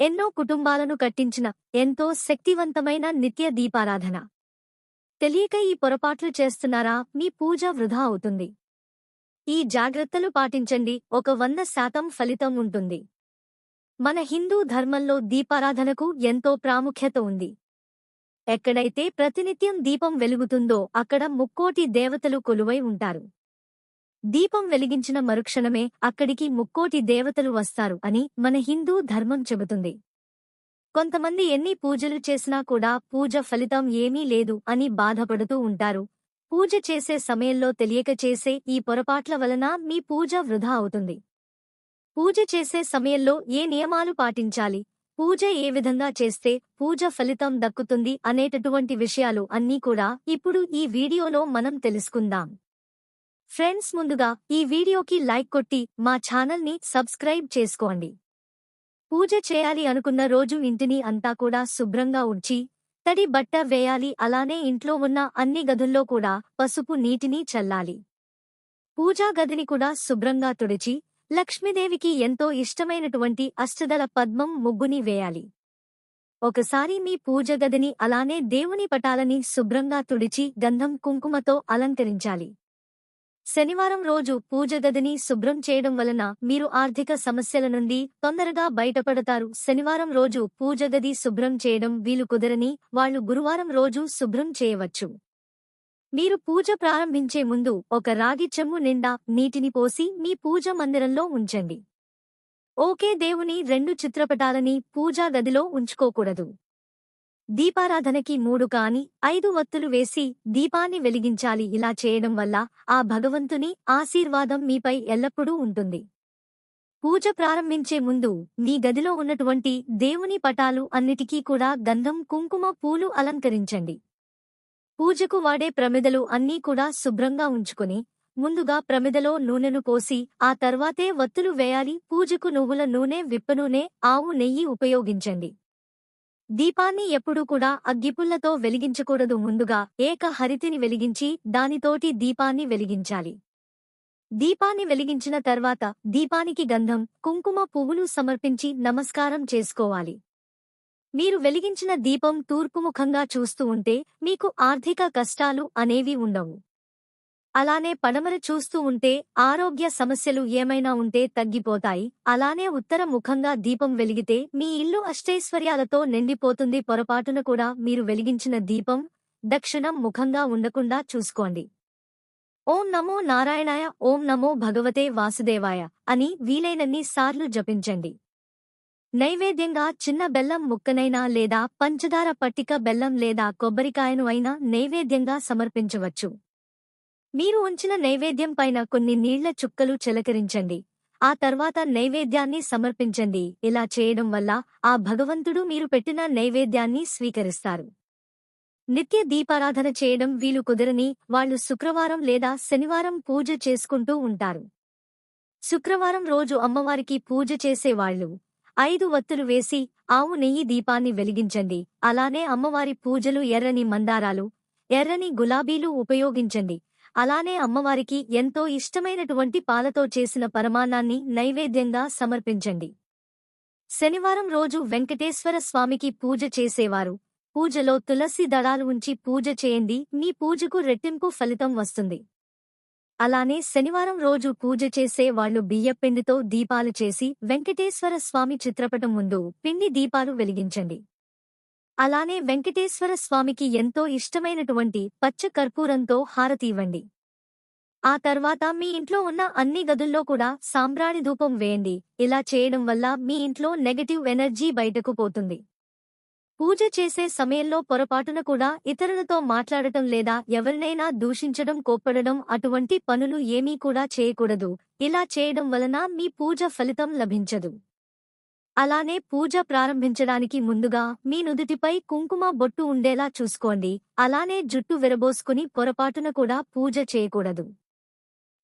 ఎన్నో కుటుంబాలను కట్టించిన ఎంతో శక్తివంతమైన నిత్య దీపారాధన. తెలియక ఈ పొరపాట్లు చేస్తున్నారా? మీ పూజ వృధా అవుతుంది. ఈ జాగ్రత్తలు పాటించండి. ఒక వంద శాతం ఫలితం ఉంటుంది. మన హిందూ ధర్మంలో దీపారాధనకు ఎంతో ప్రాముఖ్యత ఉంది. ఎక్కడైతే ప్రతినిత్యం దీపం వెలుగుతుందో అక్కడ ముక్కోటి దేవతలు కొలువై ఉంటారు. దీపం వెలిగించిన మరుక్షణమే అక్కడికి ముక్కోటి దేవతలు వస్తారు అని మన హిందూ ధర్మం చెబుతుంది. కొంతమంది ఎన్ని పూజలు చేసినా కూడా పూజ ఫలితం ఏమీ లేదు అని బాధపడుతూ ఉంటారు. పూజ చేసే సమయంలో తెలియక చేసే ఈ పొరపాట్ల వలన మీ పూజ వృధా అవుతుంది. పూజ చేసే సమయంలో ఏ నియమాలు పాటించాలి? పూజ ఏ విధంగా చేస్తే పూజ ఫలితం దక్కుతుంది అనేటటువంటి విషయాలు అన్నీ కూడా ఇప్పుడు ఈ వీడియోలో మనం తెలుసుకుందాం. ఫ్రెండ్స్ ముందుగా ఈ వీడియోకి లైక్ కొట్టి మా ఛానల్ని సబ్స్క్రైబ్ చేసుకోండి. పూజ చేయాలి అనుకున్న రోజు ఇంటిని అంతా కూడా శుభ్రంగా ఉంచి తడి బట్ట వేయాలి. అలానే ఇంట్లో ఉన్న అన్ని గదుల్లో కూడా పసుపు నీటిని చల్లాలి. పూజా గదిని కూడా శుభ్రంగా తుడిచి లక్ష్మీదేవికి ఎంతో ఇష్టమైనటువంటి అష్టదళ పద్మం ముగ్గుని వేయాలి. ఒకసారి మీ పూజ గదిని అలానే దేవుని పటాలని శుభ్రంగా తుడిచి గంధం కుంకుమతో అలంకరించాలి. శనివారం రోజు పూజ గదిని శుభ్రం చేయడం వలన మీరు ఆర్థిక సమస్యల నుండి తొందరగా బయటపడతారు. శనివారం రోజు పూజ గది శుభ్రం చేయడం వీలు కుదరని వాళ్ళు గురువారం రోజు శుభ్రం చేయవచ్చు. మీరు పూజ ప్రారంభించే ముందు ఒక రాగి చెమ్ము నిండా నీటిని పోసి మీ పూజ మందిరంలో ఉంచండి. ఓకే దేవుని రెండు చిత్రపటాలని పూజా గదిలో ఉంచుకోకూడదు. దీపారాధనకి మూడు కాని ఐదు వత్తులు వేసి దీపాన్ని వెలిగించాలి. ఇలా చేయడం వల్ల ఆ భగవంతుని ఆశీర్వాదం మీపై ఎల్లప్పుడూ ఉంటుంది. పూజ ప్రారంభించే ముందు మీ గదిలో ఉన్నటువంటి దేవుని పటాలు అన్నిటికీ కూడా గంధం కుంకుమ పూలు అలంకరించండి. పూజకు వాడే ప్రమిదలు అన్నీ కూడా శుభ్రంగా ఉంచుకుని ముందుగా ప్రమిదలో నూనెను పోసి ఆ తర్వాతే వత్తులు వేయాలి. పూజకు నువ్వుల నూనె విప్పనూనె ఆవు నెయ్యి ఉపయోగించండి. దీపాన్ని ఎప్పుడూ కూడా అగ్గిపుల్లతో వెలిగించకూడదు. ముందుగా ఏక హరితిని వెలిగించి దానితోటి దీపాన్ని వెలిగించాలి. దీపాన్ని వెలిగించిన తర్వాత దీపానికి గంధం కుంకుమ పువ్వులు సమర్పించి నమస్కారం చేసుకోవాలి. మీరు వెలిగించిన దీపం తూర్పుముఖంగా చూస్తూ ఉంటే మీకు ఆర్థిక కష్టాలు అనేవి ఉండవు. అలానే పడమర చూస్తూ ఉంటే ఆరోగ్య సమస్యలు ఏమైనా ఉంటే తగ్గిపోతాయి. అలానే ఉత్తర ముఖంగా దీపం వెలిగితే మీ ఇల్లు అష్టైశ్వర్యాలతో నిండిపోతుంది. పొరపాటున కూడా మీరు వెలిగించిన దీపం దక్షిణం ముఖంగా ఉండకుండా చూసుకోండి. ఓం నమో నారాయణాయ ఓం నమో భగవతే వాసుదేవాయ అని వీలైనన్ని సార్లు జపించండి. నైవేద్యంగా చిన్న బెల్లం ముక్కనైనా లేదా పంచదార పట్టిక బెల్లం లేదా కొబ్బరికాయను అయినా నైవేద్యంగా సమర్పించవచ్చు. మీరు ఉంచిన నైవేద్యం పైన కొన్ని నీళ్ళ చుక్కలు చిలకరించండి. ఆ తర్వాత నైవేద్యాన్ని సమర్పించండి. ఇలా చేయడం వల్ల ఆ భగవంతుడు మీరు పెట్టిన నైవేద్యాన్ని స్వీకరిస్తారు. నిత్య దీపారాధన చేయడం వీలు కుదరని వాళ్ళు శుక్రవారం లేదా శనివారం పూజ చేసుకుంటూ ఉంటారు. శుక్రవారం రోజు అమ్మవారికి పూజ చేసేవాళ్ళు ఐదు వత్తులు వేసి ఆవు నెయ్యి దీపాన్ని వెలిగించండి. అలానే అమ్మవారి పూజలు ఎర్రని మందారాలు ఎర్రని గులాబీలు ఉపయోగించండి. అలానే అమ్మవారికి ఎంతో ఇష్టమైనటువంటి పాలతో చేసిన పరమాన్నాన్ని నైవేద్యంగా సమర్పించండి. శనివారం రోజు వెంకటేశ్వర స్వామికి పూజ చేసేవారు. పూజలో తులసి దళాలు ఉంచి పూజ చేయండి మీ పూజకు రెట్టింపు ఫలితం వస్తుంది. అలానే శనివారం రోజు పూజ చేసే వాళ్ళు బియ్యపిండితో దీపాలు చేసి వెంకటేశ్వర స్వామి చిత్రపటం ముందు పిండి దీపాలు వెలిగించండి. అలానే వెంకటేశ్వర స్వామికి ఎంతో ఇష్టమైనటువంటి పచ్చ కర్పూరంతో హారతి ఇవ్వండి. ఆ తర్వాత మీ ఇంట్లో ఉన్న అన్ని గదుల్లో కూడా సాంబ్రాణి ధూపం వేయండి. ఇలా చేయడం వల్ల మీ ఇంట్లో నెగటివ్ ఎనర్జీ బయటకు పోతుంది. పూజ చేసే సమయంలో పొరపాటున కూడా ఇతరులతో మాట్లాడటం లేదా ఎవరినైనా దూషించడం కోప్పడడం అటువంటి పనులు ఏమీ కూడా చేయకూడదు. ఇలా చేయడం వలన మీ పూజ ఫలితం లభించదు. అలానే పూజ ప్రారంభించడానికి ముందుగా మీ నుదుటిపై కుంకుమ బొట్టు ఉండేలా చూసుకోండి. అలానే జుట్టు విరబోసుకుని పొరపాటున కూడా పూజ చేయకూడదు.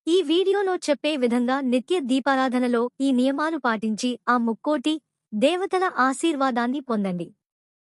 ఈ వీడియోలో చెప్పే విధంగా నిత్య దీపారాధనలో ఈ నియమాలు పాటించి ఆ ముక్కోటి దేవతల ఆశీర్వాదాన్ని పొందండి.